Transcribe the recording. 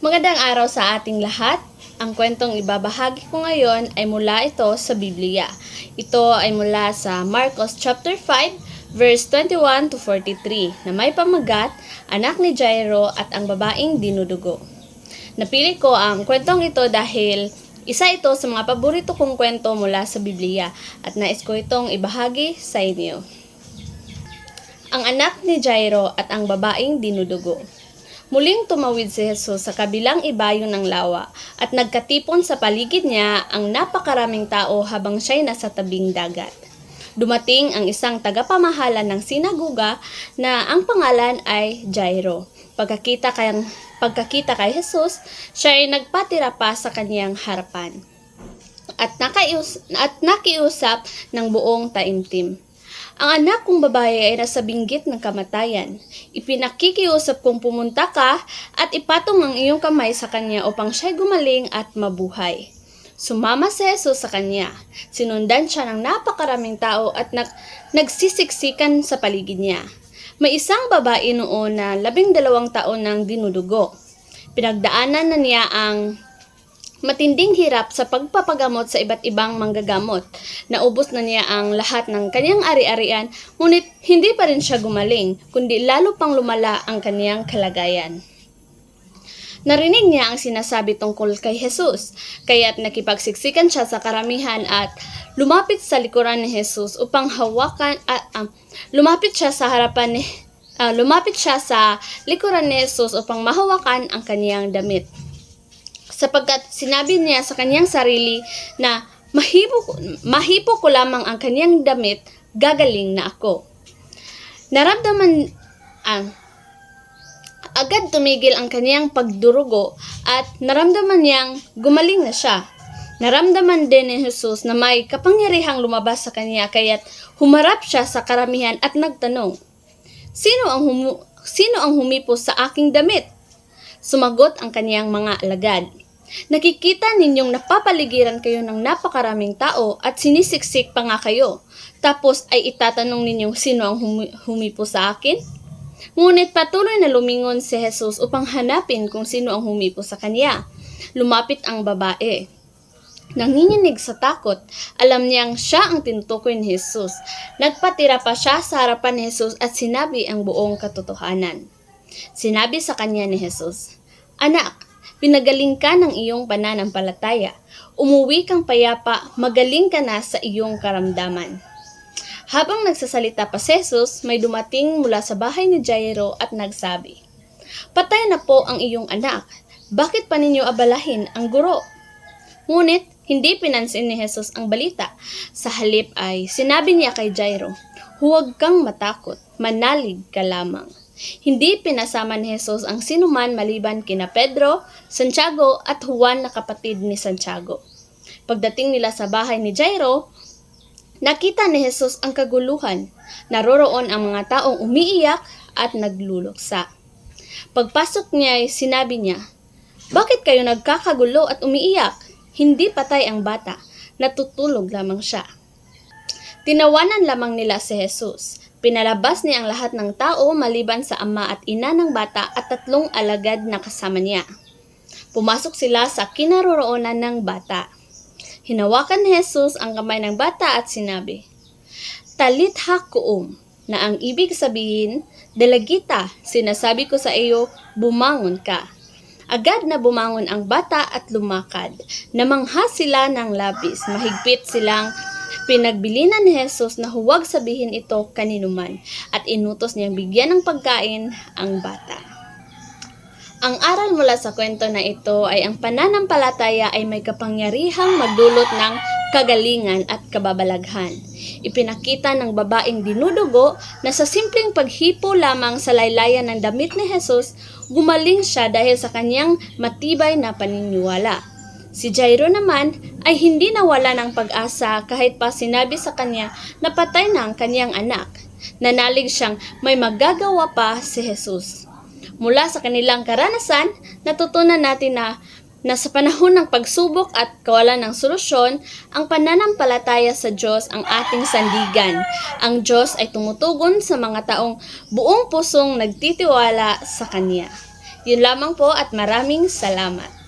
Magandang araw sa ating lahat. Ang kwentong ibabahagi ko ngayon ay mula ito sa Biblia. Ito ay mula sa Marcos chapter 5 verse 21 to 43 na may pamagat anak ni Jairo at ang babaeng dinudugo. Napili ko ang kwentong ito dahil isa ito sa mga paborito kong kwento mula sa Biblia at nais ko itong ibahagi sa inyo. Ang anak ni Jairo at ang babaeng dinudugo. Muling tumawid si Jesus sa kabilang ibayo ng lawa at nagkatipon sa paligid niya ang napakaraming tao habang siya'y nasa tabing dagat. Dumating ang isang tagapamahala ng sinaguga na ang pangalan ay Jairo. Pagkakita kay, pagkakita kay Jesus, siya ay nagpatira pa sa kaniyang harapan at, nakaius, at nakiusap ng buong taimtim. Ang anak kong babae ay nasa binggit ng kamatayan. Ipinakikiusap kong pumunta ka at ipatong ang iyong kamay sa kanya upang siya'y gumaling at mabuhay. Sumama si Jesus sa kanya. Sinundan siya ng napakaraming tao at nag nagsisiksikan sa paligid niya. May isang babae noon na labing dalawang taon ng dinudugo. Pinagdaanan na niya ang matinding hirap sa pagpapagamot sa iba't ibang manggagamot. Naubos na niya ang lahat ng kanyang ari-arian, ngunit hindi pa rin siya gumaling, kundi lalo pang lumala ang kanyang kalagayan. Narinig niya ang sinasabi tungkol kay Jesus, kaya't nakipagsiksikan siya sa karamihan at lumapit sa likuran ni Jesus upang hawakan at um, lumapit siya sa harapan ni ah, lumapit siya sa likuran ni Jesus upang mahawakan ang kaniyang damit sapagkat sinabi niya sa kanyang sarili na mahipo, mahipo ko lamang ang kanyang damit, gagaling na ako. Naramdaman, ah, agad tumigil ang kanyang pagdurugo at naramdaman niyang gumaling na siya. Naramdaman din ni Jesus na may kapangyarihang lumabas sa kanya kaya't humarap siya sa karamihan at nagtanong, Sino ang, humu- sino ang humipo sa aking damit? Sumagot ang kaniyang mga alagad. Nakikita ninyong napapaligiran kayo ng napakaraming tao at sinisiksik pa nga kayo. Tapos ay itatanong ninyong sino ang humi- humipo sa akin? Ngunit patuloy na lumingon si Jesus upang hanapin kung sino ang humipo sa kanya. Lumapit ang babae. Nanginginig sa takot, alam niyang siya ang tinutukoy ni Jesus. Nagpatira pa siya sa harapan ni Jesus at sinabi ang buong katotohanan. Sinabi sa kanya ni Jesus, Anak, pinagaling ka ng iyong pananampalataya. Umuwi kang payapa, magaling ka na sa iyong karamdaman. Habang nagsasalita pa si Jesus, may dumating mula sa bahay ni Jairo at nagsabi, Patay na po ang iyong anak. Bakit pa ninyo abalahin ang guro? Ngunit, hindi pinansin ni Jesus ang balita. Sa halip ay sinabi niya kay Jairo, Huwag kang matakot, manalig ka lamang. Hindi pinasama ni Jesus ang sinuman maliban kina Pedro, Santiago at Juan na kapatid ni Santiago. Pagdating nila sa bahay ni Jairo, nakita ni Jesus ang kaguluhan. Naroroon ang mga taong umiiyak at nagluluksa. Pagpasok niya sinabi niya, Bakit kayo nagkakagulo at umiiyak? Hindi patay ang bata, natutulog lamang siya. Tinawanan lamang nila si Jesus. Pinalabas niya ang lahat ng tao maliban sa ama at ina ng bata at tatlong alagad na kasama niya. Pumasok sila sa kinaroroonan ng bata. Hinawakan ni Jesus ang kamay ng bata at sinabi, Talit hakuum, na ang ibig sabihin, Dalagita, sinasabi ko sa iyo, bumangon ka. Agad na bumangon ang bata at lumakad. Namangha sila ng labis, mahigpit silang Pinagbilinan ni Jesus na huwag sabihin ito kaninuman at inutos niyang bigyan ng pagkain ang bata. Ang aral mula sa kwento na ito ay ang pananampalataya ay may kapangyarihang magdulot ng kagalingan at kababalaghan. Ipinakita ng babaeng dinudugo na sa simpleng paghipo lamang sa laylayan ng damit ni Jesus, gumaling siya dahil sa kanyang matibay na paniniwala. Si Jairo naman ay hindi nawala ng pag-asa kahit pa sinabi sa kanya na patay na ang kanyang anak. Nanalig siyang may magagawa pa si Jesus. Mula sa kanilang karanasan, natutunan natin na na sa panahon ng pagsubok at kawalan ng solusyon, ang pananampalataya sa Diyos ang ating sandigan. Ang Diyos ay tumutugon sa mga taong buong pusong nagtitiwala sa Kanya. Yun lamang po at maraming salamat.